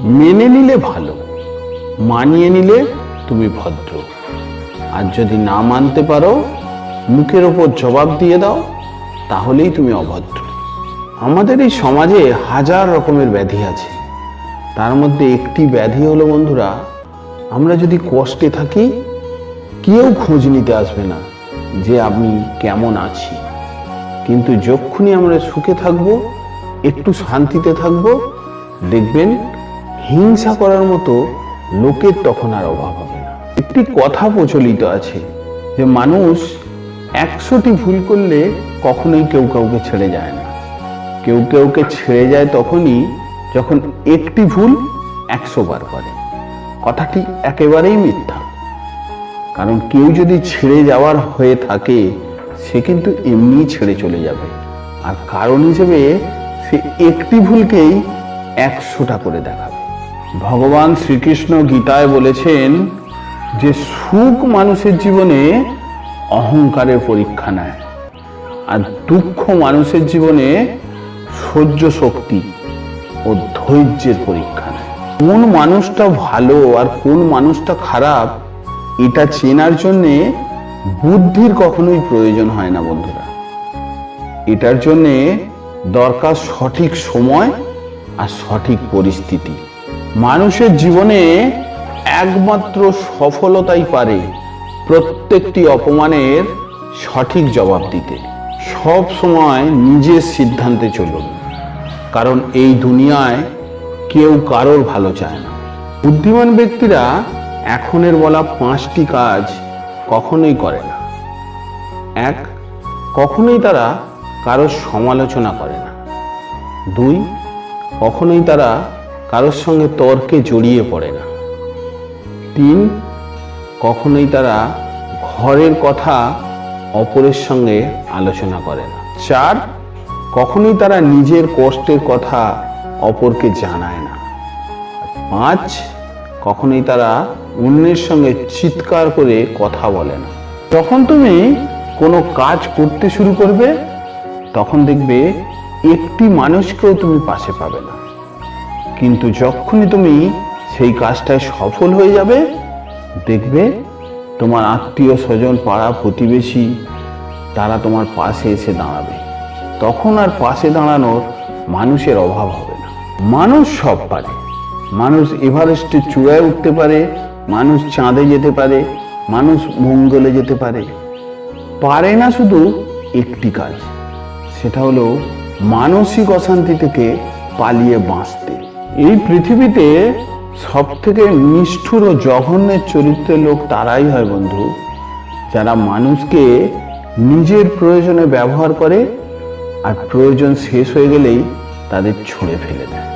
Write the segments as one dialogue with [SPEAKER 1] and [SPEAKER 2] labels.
[SPEAKER 1] মেনে নিলে ভালো, মানিয়ে নিলে তুমি ভদ্র। আর যদি না মানতে পারো, মুখের ওপর জবাব দিয়ে দাও, তাহলেই তুমি অভদ্র। আমাদের এই সমাজে হাজার রকমের ব্যাধি আছে। তার মধ্যে একটি ব্যাধি হলো, বন্ধুরা, আমরা যদি কষ্টে থাকি, কেউ খোঁজ নিতে আসবে না যে আমি কেমন আছি। কিন্তু যখনই আমরা সুখে থাকব, একটু শান্তিতে থাকব, দেখবেন হিংসা করার মতো লোকের তখন আর অভাব হবে না। একটি কথা প্রচলিত আছে যে মানুষ একশোটি ভুল করলে কখনোই কেউ কাউকে ছেড়ে যায় না। কেউ কেউকে ছেড়ে যায় তখনই যখন একটি ভুল একশো বার করে। কথাটি একেবারেই মিথ্যা। কারণ কেউ যদি ছেড়ে যাওয়ার হয়ে থাকে, সে কিন্তু এমনিই ছেড়ে চলে যাবে। আর কারণ হিসেবে সে একটি ভুলকেই একশোটা করে দেখাবে। ভগবান শ্রীকৃষ্ণ গীতায় বলেছেন যে সুখ মানুষের জীবনে অহংকারের পরীক্ষা নেয়, আর দুঃখ মানুষের জীবনে সহ্য শক্তি ও ধৈর্যের পরীক্ষা নেয়। কোন মানুষটা ভালো আর কোন মানুষটা খারাপ, এটা চেনার জন্যে বুদ্ধির কখনোই প্রয়োজন হয় না বন্ধুরা। এটার জন্যে দরকার সঠিক সময় আর সঠিক পরিস্থিতি। মানুষের জীবনে একমাত্র সফলতাই পারে প্রত্যেকটি অপমানের সঠিক জবাব দিতে। সব সময় নিজের সিদ্ধান্তে চলুন। কারণ এই দুনিয়ায় কেউ কারোর ভালো চায় না। বুদ্ধিমান ব্যক্তিরা এখনের বলা পাঁচটি কাজ কখনোই করে না। এক, কখনোই তারা কারোর সমালোচনা করে না। দুই, কখনোই তারা কারোর সঙ্গে তর্কে জড়িয়ে পড়ে না। তিন, কখনোই তারা ঘরের কথা অপরের সঙ্গে আলোচনা করে না। চার, কখনোই তারা নিজের কষ্টের কথা অপরকে জানায় না। পাঁচ, কখনোই তারা অন্যের সঙ্গে চিৎকার করে কথা বলে না। যখন তুমি কোনো কাজ করতে শুরু করবে, তখন দেখবে একটি মানুষকেও তুমি পাশে পাবে না। কিন্তু যখনই তুমি সেই কাজটায় সফল হয়ে যাবে, দেখবে তোমার আত্মীয় স্বজন, পাড়া প্রতিবেশী, তারা তোমার পাশে এসে দাঁড়াবে। তখন আর পাশে দাঁড়ানোর মানুষের অভাব হবে না। মানুষ সব পারে। মানুষ এভারেস্টের চূড়ায় উঠতে পারে, মানুষ চাঁদে যেতে পারে, মানুষ মঙ্গলে যেতে পারে। পারে না শুধু একটি কাজ, সেটা হলো মানসিক অশান্তি থেকে পালিয়ে বাঁচতে। এই পৃথিবীতে সব থেকে নিষ্ঠুর ও জঘন্যের চরিত্রের লোক তারাই হয় বন্ধু। যারা মানুষকে নিজের প্রয়োজনে ব্যবহার করে আর প্রয়োজন শেষ হয়ে গেলেই তাদের ছুঁড়ে ফেলে দেয়।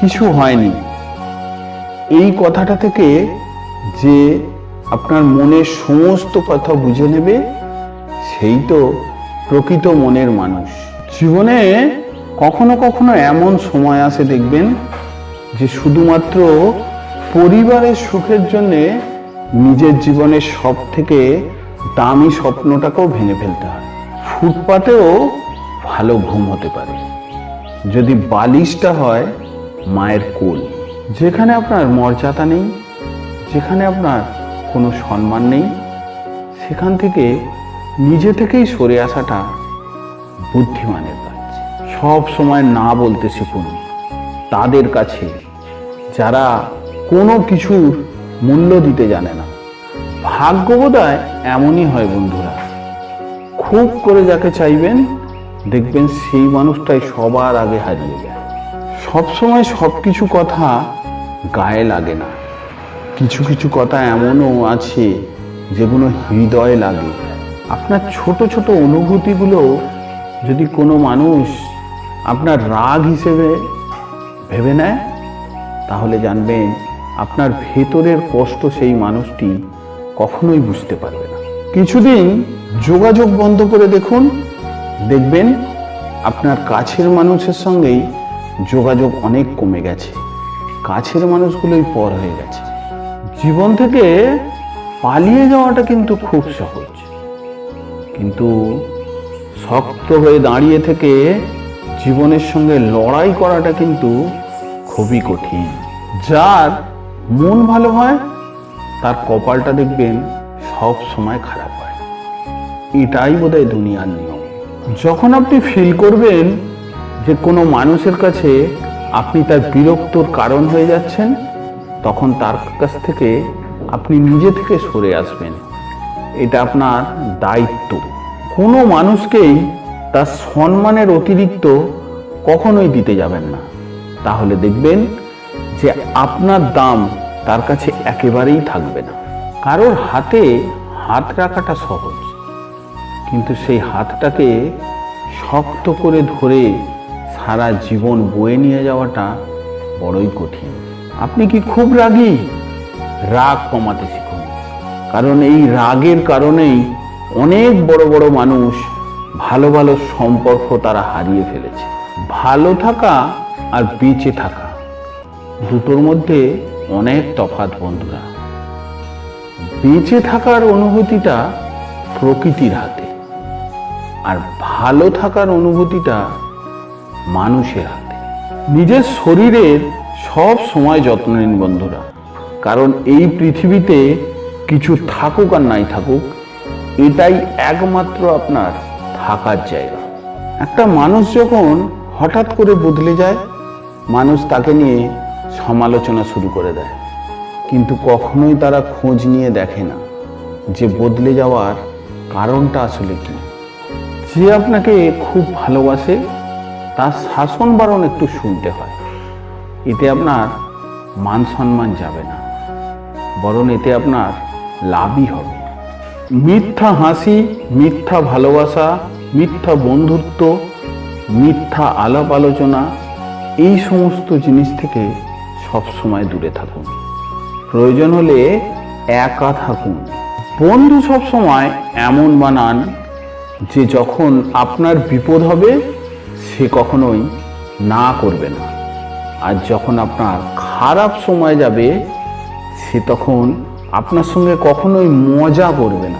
[SPEAKER 1] কিছু হয়নি। এই কথাটা থেকে যে আপনার মনের সমস্ত কথা বুঝে নেবে, সেই তো প্রকৃত মনের মানুষ। জীবনে কখনো কখনো এমন সময় আসে দেখবেন যে শুধুমাত্র পরিবারের সুখের জন্যে নিজের জীবনের সব থেকে দামি স্বপ্নটাকেও ভেঙে ফেলতে হয়। ফুটপাতেও ভালো ঘুম হতে পারে। যদি বালিশটা হয় মায়ের কোল, যেখানে আপনার মর্যাদা নেই, যেখানে আপনার কোনো সম্মান নেই, সেখান থেকে নিজে থেকেই সরে আসাটা বুদ্ধিমানের কাজ। সব সময় না বলতে শিখুন। তাদের কাছে, যারা কোনো কিছুর মূল্য দিতে জানে না। ভাগ্য বোধহয় এমনই হয় বন্ধুরা। খুব করে যাকে চাইবেন, দেখবেন সেই মানুষটাই সবার আগে হারিয়ে যায়। সবসময় সব কিছু কথা গায়ে লাগে না। কিছু কিছু কথা এমনও আছে যেগুলো হৃদয়ে লাগে। আপনার ছোট ছোট অনুভূতিগুলো যদি কোনো মানুষ আপনার রাগ হিসেবে ভেবে নেয়, তাহলে জানবেন আপনার ভেতরের কষ্ট সেই মানুষটি কখনোই বুঝতে পারবে না। কিছুদিন যোগাযোগ বন্ধ করে দেখুন, দেখবেন আপনার কাছের মানুষের সঙ্গেই যোগাযোগ অনেক কমে গেছে। কাছের মানুষগুলোই পর হয়ে গেছে। জীবন থেকে পালিয়ে যাওয়াটা কিন্তু খুব সহজ। কিন্তু শক্ত হয়ে দাঁড়িয়ে থেকে জীবনের সঙ্গে লড়াই করাটা কিন্তু খুবই কঠিন। যার মন ভালো হয়, তার কপালটা দেখবেন সব সময় খারাপ হয়। এটাই বোধহয় দুনিয়ার নিয়ম। যখন আপনি ফিল করবেন যে কোনো মানুষের কাছে আপনি তার বিরক্তর কারণ হয়ে যাচ্ছেন, তখন তার কাছ থেকে আপনি নিজে থেকে সরে আসবেন। এটা আপনার দায়িত্ব। কোনো মানুষকেই তার সম্মানের অতিরিক্ত কখনোই দিতে যাবেন না। তাহলে দেখবেন যে আপনার দাম তার কাছে একেবারেই থাকবে না। কারোর হাতে হাত রাখাটা সহজ, কিন্তু সেই হাতটাকে শক্ত করে ধরে সারা জীবন বয়ে নিয়ে যাওয়াটা বড়ই কঠিন। আপনি কি খুব রাগী? রাগ কমাতে শিখুন, কারণ এই রাগের কারণেই অনেক বড় বড় মানুষ ভালো ভালো সম্পর্ক তারা হারিয়ে ফেলেছে। ভালো থাকা আর বেঁচে থাকা। দুটোর মধ্যে অনেক তফাৎ, বন্ধুরা। বেঁচে থাকার অনুভূতিটা প্রকৃতির হাতে। আর ভালো থাকার অনুভূতিটা মানুষের হাতে। নিজের শরীরের সব সময় যত্ন নিন, বন্ধুরা। কারণ এই পৃথিবীতে কিছু থাকুক আর নাই থাকুক, এটাই একমাত্র আপনার থাকার জায়গা। একটা মানুষ যখন হঠাৎ করে বদলে যায় মানুষ তাকে নিয়ে সমালোচনা শুরু করে দেয়। কিন্তু কখনোই তারা খোঁজ নিয়ে দেখে না যে বদলে যাওয়ার কারণটা আসলে কি। যে আপনাকে খুব ভালোবাসে, তার শাসন বারণ একটু শুনতে হয়। এতে আপনার মান সম্মান যাবে না। বরং এতে আপনার লাভই হবে। মিথ্যা হাসি, মিথ্যা ভালোবাসা, মিথ্যা বন্ধুত্ব, মিথ্যা আলাপ আলোচনা এই সমস্ত জিনিস থেকে সবসময় দূরে থাকুন। প্রয়োজন হলে একা থাকুন। বন্ধু সবসময় এমন বানান যে যখন আপনার বিপদ হবে, সে কখনোই না করবে না। আর যখন আপনার খারাপ সময় যাবে, সে তখন আপনার সঙ্গে কখনোই মজা করবে না।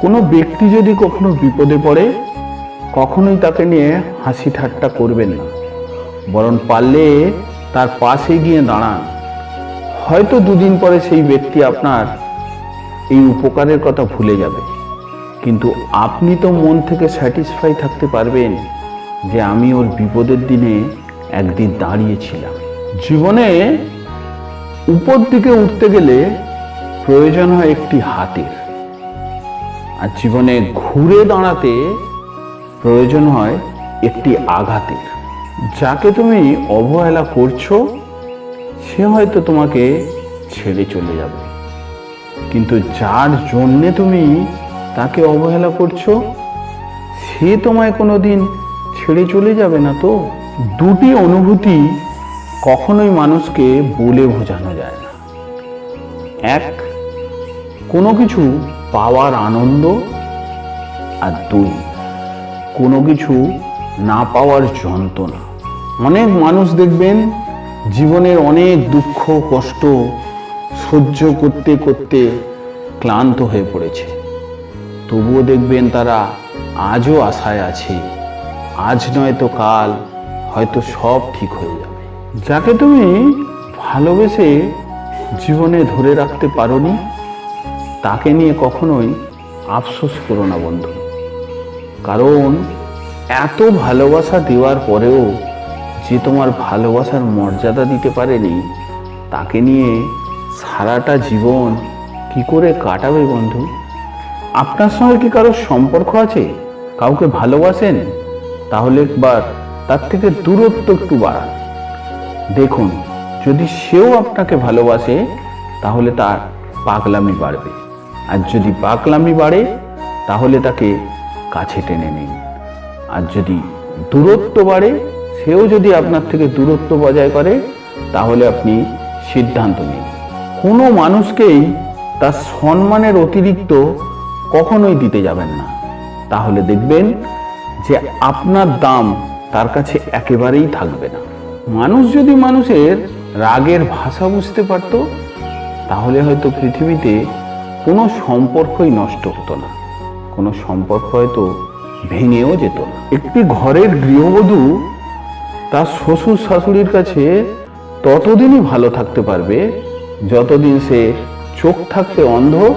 [SPEAKER 1] কোনো ব্যক্তি যদি কখনো বিপদে পড়ে, কখনোই তাকে নিয়ে হাসি ঠাট্টা করবেন না। বরং পারলে তার পাশে গিয়ে দাঁড়ান। হয়তো দুদিন পরে সেই ব্যক্তি আপনার এই উপকারের কথা ভুলে যাবে। কিন্তু আপনি তো মন থেকে স্যাটিসফাই থাকতে পারবেন যে আমি ওর বিপদের দিনে একদিন দাঁড়িয়েছিলাম। জীবনে উপর দিকে উঠতে গেলে প্রয়োজন হয় একটি হাতের। আর জীবনে ঘুরে দাঁড়াতে প্রয়োজন হয় একটি আঘাতের। যাকে তুমি অবহেলা করছ, সে হয়তো তোমাকে ছেড়ে চলে যাবে। কিন্তু যার জন্যে তুমি তাকে অবহেলা করছ, সে তোমায় কোনোদিন ছেড়ে চলে যাবে না তো? দুটি অনুভূতি কখনোই মানুষকে বলে বোঝানো যায় না। এক, কোনো কিছু পাওয়ার আনন্দ। আর দুই, কোনো কিছু না পাওয়ার যন্ত্রণা। অনেক মানুষ দেখবেন জীবনের অনেক দুঃখ, কষ্ট সহ্য করতে করতে ক্লান্ত হয়ে পড়েছে। তবুও দেখবেন তারা আজও আশায় আছে, আজ নয়তো কাল, হয়তো সব ঠিক হয়ে যাবে। যাকে তুমি ভালোবেসে জীবনে ধরে রাখতে পারোনি, তাকে নিয়ে কখনোই আফসোস করো না বন্ধু। কারণ এত ভালোবাসা দেওয়ার পরেও যে তোমার ভালোবাসার মর্যাদা দিতে পারেনি, তাকে নিয়ে সারাটা জীবন কি করে কাটাবে বন্ধু? আপনার সঙ্গে কি কারোর সম্পর্ক আছে? কাউকে ভালোবাসেন? তাহলে একবার তার থেকে দূরত্ব একটু বাড়ান। দেখুন, যদি সেও আপনাকে ভালোবাসে, তাহলে তার পাগলামি বাড়বে। আর যদি পাগলামি বাড়ে, তাহলে তাকে কাছে টেনে নিন। আর যদি দূরত্ব বাড়ে সেও যদি আপনার থেকে দূরত্ব বজায় করে, তাহলে আপনি সিদ্ধান্ত নিন। কোনো মানুষকেই তার সম্মানের অতিরিক্ত কখনোই দিতে যাবেন না। তাহলে দেখবেন যে আপনার দাম তার কাছে একেবারেই থাকবে না। মানুষ যদি মানুষের রাগের ভাষা বুঝতে পারত, তাহলে হয়তো পৃথিবীতে কোনো সম্পর্কই নষ্ট হতো না। কোনো সম্পর্ক হয়তো ভেঙেও যেত না। একটি ঘরের গৃহবধূ তার শ্বশুর শাশুড়ির কাছে ততদিনই ভালো থাকতে পারবে যতদিন সে চোখ থাকতে অন্ধ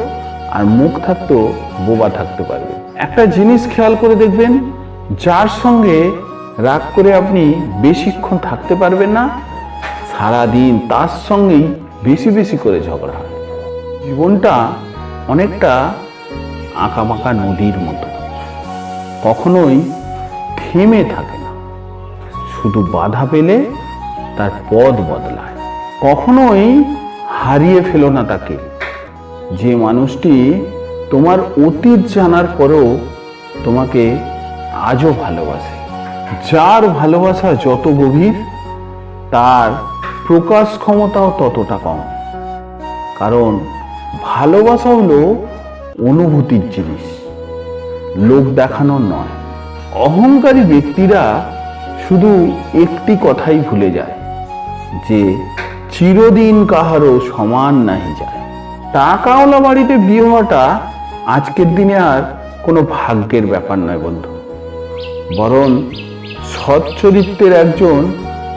[SPEAKER 1] আর মুখ থাকতে বোবা থাকতে পারবে। একটা জিনিস খেয়াল করে দেখবেন, যার সঙ্গে রাগ করে আপনি বেশিক্ষণ থাকতে পারবেন না, সারাদিন তার সঙ্গেই বেশি বেশি করে ঝগড়া হয়। জীবনটা অনেকটা আঁকাবাঁকা নদীর মতো। কখনোই থেমে থাকে শুধু বাধা পেলে তার পথ বদলায়। কখনোই হারিয়ে ফেলো না তাকে। যে মানুষটি তোমার অতীত জানার পরেও তোমাকে আজও ভালোবাসে। যার ভালোবাসা যত গভীর, তার প্রকাশ ক্ষমতাও ততটা কম। কারণ ভালোবাসা হলো অনুভূতির জিনিস। লোক দেখানোর নয়। অহংকারী ব্যক্তিরা শুধু একটি কথাই ভুলে যায়, যে চিরদিন কাহারও সমান নাহি যায়। টাকাওয়ালা বাড়িতে বিয়ে হওয়াটা আজকের দিনে আর কোনো ভাগ্যের ব্যাপার নয় বন্ধু। বরং সৎ চরিত্রের একজন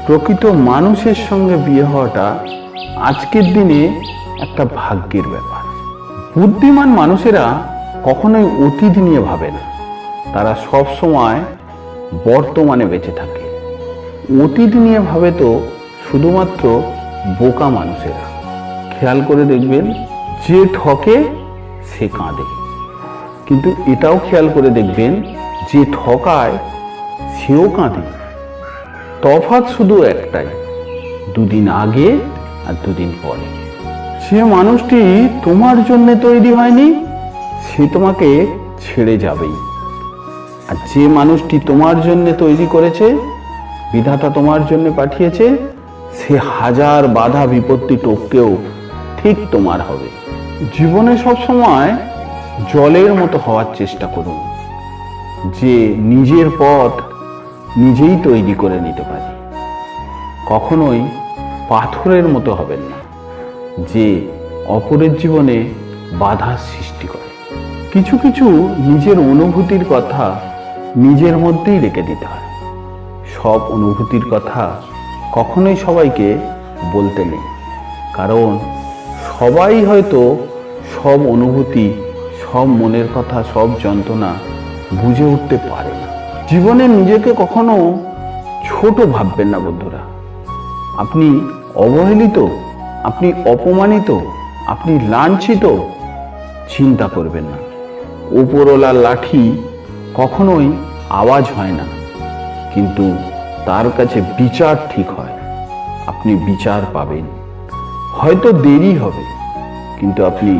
[SPEAKER 1] প্রকৃত মানুষের সঙ্গে বিয়ে হওয়াটা আজকের দিনে একটা ভাগ্যের ব্যাপার। বুদ্ধিমান মানুষেরা কখনোই অতীত নিয়ে ভাবে না। তারা সব সময় বর্তমানে বেঁচে থাকে। অতীত নিয়ে ভাবে তো শুধুমাত্র বোকা মানুষেরা। খেয়াল করে দেখবেন, যে ঠকে সে কাঁদে। কিন্তু এটাও খেয়াল করে দেখবেন, যে ঠকায় সেও কাঁদে। তফাৎ শুধু একটাই, দুদিন আগে আর দুদিন পরে। সে মানুষটি তোমার জন্য তৈরি হয়নি, সে তোমাকে ছেড়ে যাবেই। আর যে মানুষটি তোমার জন্য তৈরি করেছে বিধাতা তোমার জন্য পাঠিয়েছে, সে হাজার বাধা বিপত্তি টপকেও ঠিক তোমার হবে। জীবনে সব সময় জলের মতো হওয়ার চেষ্টা করুন, যে নিজের পথ নিজেই তৈরি করে নিতে পারি। কখনোই পাথরের মতো হবেন না, যে অপরের জীবনে বাধা সৃষ্টি করে। কিছু কিছু নিজের অনুভূতির কথা নিজের মধ্যেই রেখে দিতে হয়। সব অনুভূতির কথা কখনোই সবাইকে বলতে নেই। কারণ সবাই হয়তো সব অনুভূতি, সব মনের কথা, সব যন্ত্রণা বুঝে উঠতে পারে না। জীবনে নিজেকে কখনো ছোট ভাববেন না বন্ধুরা। আপনি অবহেলিত, আপনি অপমানিত, আপনি লাঞ্ছিত চিন্তা করবেন না। উপরওয়ালার লাঠি কখনোই আওয়াজ হয় না। কিন্তু তার কাছে বিচার ঠিক হয়। আপনি বিচার পাবেন। হয়তো দেরি হবে, কিন্তু আপনি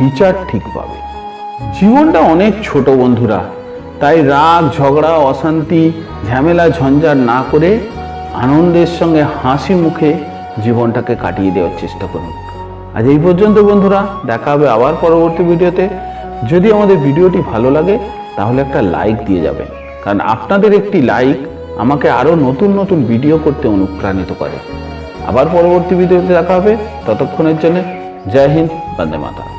[SPEAKER 1] বিচার ঠিক পাবেন। জীবনটা অনেক ছোট বন্ধুরা, তাই রাগ, ঝগড়া, অশান্তি, ঝামেলা ঝঞ্ঝাট না করে আনন্দের সঙ্গে হাসি মুখে জীবনটাকে কাটিয়ে দেওয়ার চেষ্টা করুন। আজ এই পর্যন্ত বন্ধুরা, দেখা হবে আবার পরবর্তী ভিডিওতে। যদি আমাদের ভিডিওটি ভালো লাগে, তাহলে একটা লাইক দিয়ে যাবেন। কারণ আপনাদের একটি লাইক আমাকে আরও নতুন নতুন ভিডিও করতে অনুপ্রাণিত করে। আবার পরবর্তী ভিডিওতে দেখা হবে। ততক্ষণের জন্য জয় হিন্দ, বন্দে মাতা